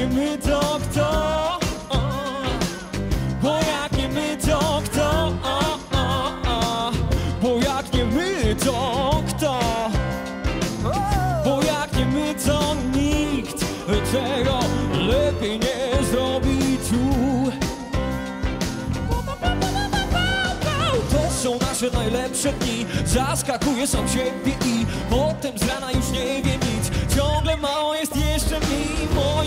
jakie my to kto? Bo jak nie my to kto? Bo jak nie my to kto? Bo jak nie my to nikt tego lepiej nie zrobi tu. To są nasze najlepsze dni, zaskakuje sam siebie i potem z rana już nie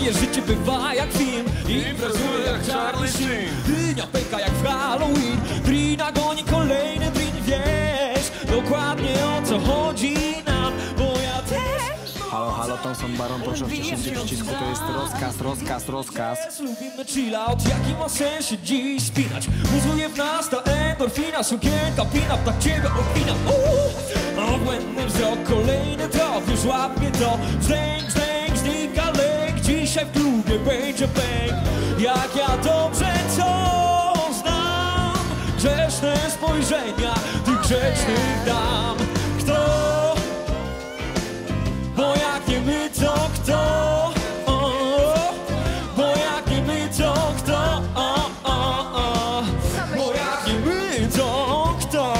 Moje życie bywa jak film. Imprezuję jak Charlie Sheen. Dynia pęka jak w Halloween. Drina goni kolejny drin Wiesz dokładnie o co chodzi nam Bo ja też Halo, halo, Thomson Baron, proszę wciśnięcie przycisku, to jest rozkaz, rozkaz, rozkaz. Lubimy chill out, jaki ma sens się dziś spinać? Buzuje w nas ta endorfina, sukienka, pina, tak ciebie opinam. Obłędny wzrok, kolejny trop, już łapie to. Zdęk, zdęk, znika dzisiaj w klubie będzie pęk Jak ja dobrze to znam Grzeczne spojrzenia tych grzecznych dam Kto? Bo jak my to kto? O, bo jak my to kto? O. Bo jak my to kto?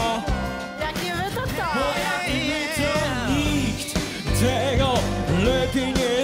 Jak nie wy to kto? Bo jak my to nikt Tego lepiej nie